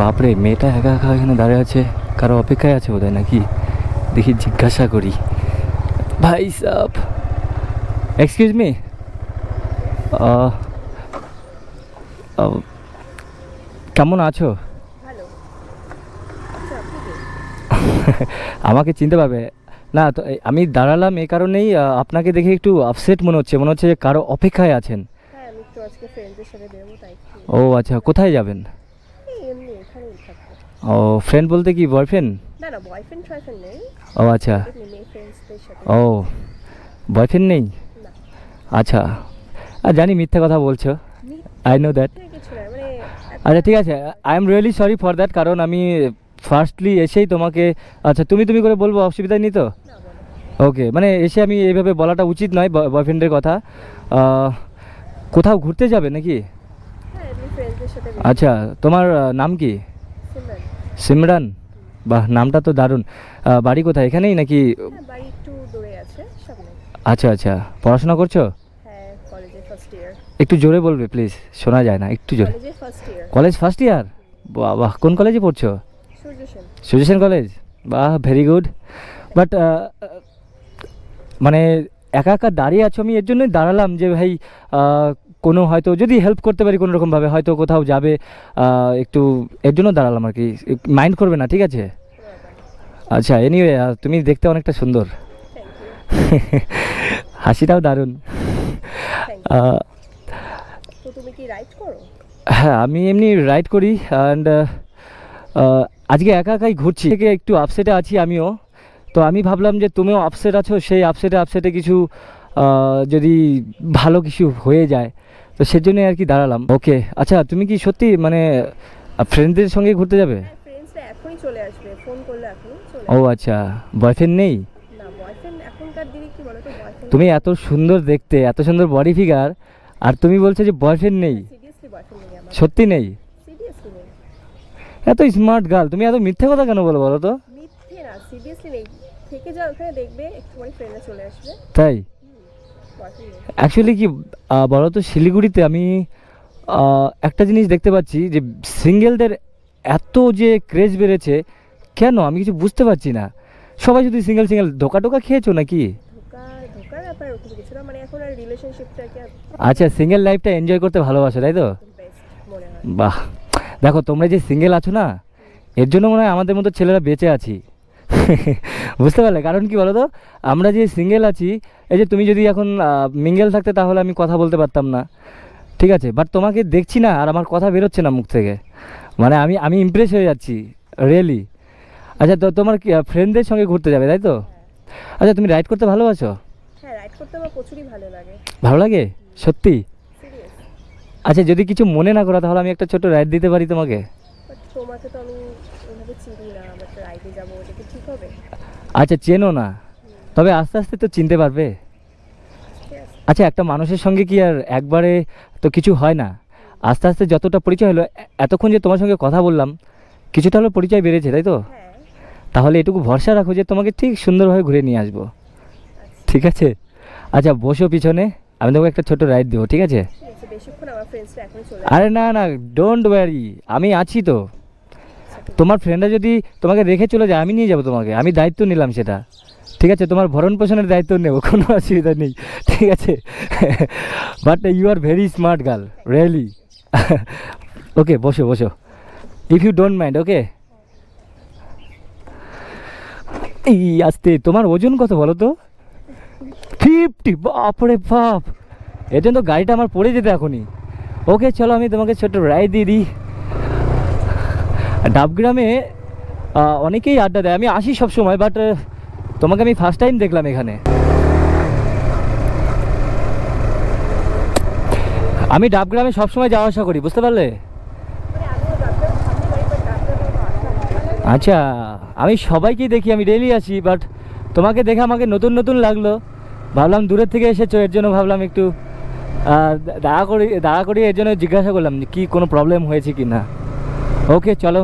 বাপরে মেয়েটা একা একা এখানে দাঁড়িয়ে আছে কারও অপেক্ষায় আছে বোধহয় নাকি? দেখি জিজ্ঞাসা করি। ভাই সাব। এক্সকিউজ মি কেমন আছো? আমাকে চিনতে পারবে। না তো আমি দাঁড়ালাম এ কারণেই আপনাকে দেখে একটু আপসেট মনে হচ্ছে। মনে হচ্ছে যে কারও অপেক্ষায় আছেন। হ্যাঁ ও আচ্ছা কোথায় যাবেন? এমনি এখানেই থাকব। ও ফ্রেন্ড বলতে কি বয়ফ্রেন্ড না না বয়ফ্রেন্ড নেই। ও আচ্ছা। মেয়ে ফ্রেন্ডসদের সাথে। ও বয়ফ্রেন্ড নেই? আচ্ছা। আর জানি মিথ্যা কথা বলছো। আই নো দ্যাট আচ্ছা ঠিক আছে। I am really sorry for that কারণ আমি ফার্স্টলি এসেই তোমাকে আচ্ছা তুমি তুমি করে বলব অসুবিধা নেই তো? ওকে মানে এসে আমি এইভাবে বলাটা উচিত নয় বয়ফ্রেন্ডের কথা। কোথাও ঘুরতে যাবে নাকি হ্যাঁ এমনি ফ্রেন্ডসদের সাথে আচ্ছা তোমার নাম কি? সিমরান। বাহ নামটা তো দারুণ। বাড়ি কোথায়? এখানেই নাকি? আচ্ছা আচ্ছা। পড়াশোনা করছ? হ্যাঁ একটু জোরে বলবে প্লিজ শোনা যায় না একটু জোরে। কলেজে ফার্স্ট ইয়ার বাহ কোন কলেজে পড়ছো? Suggestion college? বাহ ভেরি গুড বাট মানে একা একা দাঁড়িয়ে আছো আমি এর জন্যই দাঁড়ালাম যে ভাই কোনো হয়তো যদি হেল্প করতে পারি কোনো রকমভাবে হয়তো কোথাও যাবে একটু এর জন্য দাঁড়ালাম আর কি। মাইন্ড করবে না ঠিক আছে? আচ্ছা এনিওয়ে তুমি দেখতে অনেকটা সুন্দর। হাসিটাও দারুণ। থ্যাংক ইউ আহ, তো তুমি কি রাইড করো? হ্যাঁ আমি এমনি রাইড করি অ্যান্ড আজকে একা একাই ঘুরছি। থেকে একটু আপসেটে আছি আমিও। তো আমি ভাবলাম যে তুমিও আপসেট আছো সেই আপসেটে আপসেটে কিছু যদি ভালো কিছু হয়ে যায় তো সেজন্যই আর কি দাঁড়ালাম। ওকে আচ্ছা তুমি কি সত্যি মানে ফ্রেন্ডদের সঙ্গে ঘুরতে যাবে? হ্যাঁ ফ্রেন্ডসরা এখনই চলে আসবে ফোন করলে এখনই ও আচ্ছা বয়ফ্রেন্ড নেই? না বয়ফ্রেন্ড এখনকার দিনে কি বলো তো বয়ফ্রেন্ড তুমি এত সুন্দর দেখতে এত সুন্দর বডি ফিগার আর তুমি বলছো যে বয়ফ্রেন্ড নেই। সত্যি নেই? এত স্মার্ট গার্ল তুমি এত মিথ্যে কথা কেন বলো বলো তো? মিথ্যে না সিরিয়াসলি নেই। থেকে যাও ওখানে দেখবে একটু পরে চলে আসবে। তাই? অ্যাকচুয়ালি কি বলো তো শিলিগুড়িতে আমি একটা জিনিস দেখতে পাচ্ছি যে সিঙ্গেলদের এত যে ক্রেজ বেড়েছে কেন? আমি কিছু বুঝতে পারছি না। সবাই যদি সিঙ্গেল সিঙ্গেল ধোকা টোকা খেয়েছো নাকি মানে আচ্ছা সিঙ্গেল লাইফটা এনজয় করতে ভালোবাসো তাই তো? বাহ। দেখো তোমরা যে সিঙ্গেল আছো না এর জন্য মনে হয় আমাদের মতো ছেলেরা বেঁচে আছি। বুঝতে পারলে? কারণ কি বলো তো আমরা যে সিঙ্গেল আছি এই যে তুমি যদি এখন মিঙ্গেল থাকতে তাহলে আমি কথা বলতে পারতাম না। ঠিক আছে? বাট তোমাকে দেখছি না আর আমার কথা বেরোচ্ছে না মুখ থেকে। মানে আমি আমি ইমপ্রেস হয়ে যাচ্ছি রিয়েলি আচ্ছা তো তোমার কি ফ্রেন্ডদের সঙ্গে ঘুরতে যাবে তাই তো? আচ্ছা তুমি রাইড করতে ভালোবাসো? হ্যাঁ রাইড করতে আমার প্রচুরই ভালো লাগে। ভালো লাগে? সত্যি? আচ্ছা যদি কিছু মনে না করো তাহলে আমি একটা ছোট রাইড দিতে পারি তোমাকে? তোমাকে তো আমি চিনি না আমরা তো রাইডে যাব ওটা কি ঠিক হবে? আচ্ছা চেনো না। তবে আস্তে আস্তে তো চিনতে পারবে। আচ্ছা একটা মানুষের সঙ্গে কি আর একবারে তো কিছু হয় না। আস্তে আস্তে যতটা পরিচয় হলো এতক্ষণ যে তোমার সঙ্গে কথা বললাম কিছুটা হলো পরিচয় বেড়েছে তাই তো? হ্যাঁ। তাহলে এটুকু ভরসা রাখো যে তোমাকে ঠিক সুন্দরভাবে ঘুরে নিয়ে আসব। আচ্ছা। ঠিক আছে? আচ্ছা বসো পিছনে আমি তোমাকে একটা ছোট রাইড দেবো ঠিক আছে? আরে না না ডোন্ট ওয়ারি আমি আছি তো। তোমার ফ্রেন্ডরা যদি তোমাকে রেখে চলে যায়, আমি নিয়ে যাব তোমাকে। আমি দায়িত্ব নিলাম সেটা। ঠিক আছে? তোমার ভরণ পোষণের দায়িত্ব নেব, কোনো অসুবিধা নেই। ঠিক আছে? But you are very smart girl really okay বসো বসো। If you don't mind okay এই আসতে, তোমার ওজন কত বলো তো? ফিফটি বাপরে বাপ! এর জন্য তো গাড়িটা আমার পড়ে যেতে এখনই। ওকে চলো, আমি তোমাকে ছোট রায় দিয়ে দিই। ডাবগ্রামে অনেকেই আড্ডা দেয়। আমি আসি সব সময় বাট তোমাকে আমি ফার্স্ট টাইম দেখলাম এখানে। আমি ডাবগ্রামে সবসময় যাওয়া আসা করি, বুঝতে পারলে? আচ্ছা আমি সবাইকেই দেখি, আমি ডেলি আসি বাট তোমাকে দেখে আমাকে নতুন নতুন লাগল। ভাবলাম দূরের থেকে এসেছ, এর জন্য ভাবলাম একটু দাঁড়া করি দাঁড়া করি এর জন্য জিজ্ঞাসা করলাম কি কোনো প্রবলেম হয়েছে কি না ওকে চলো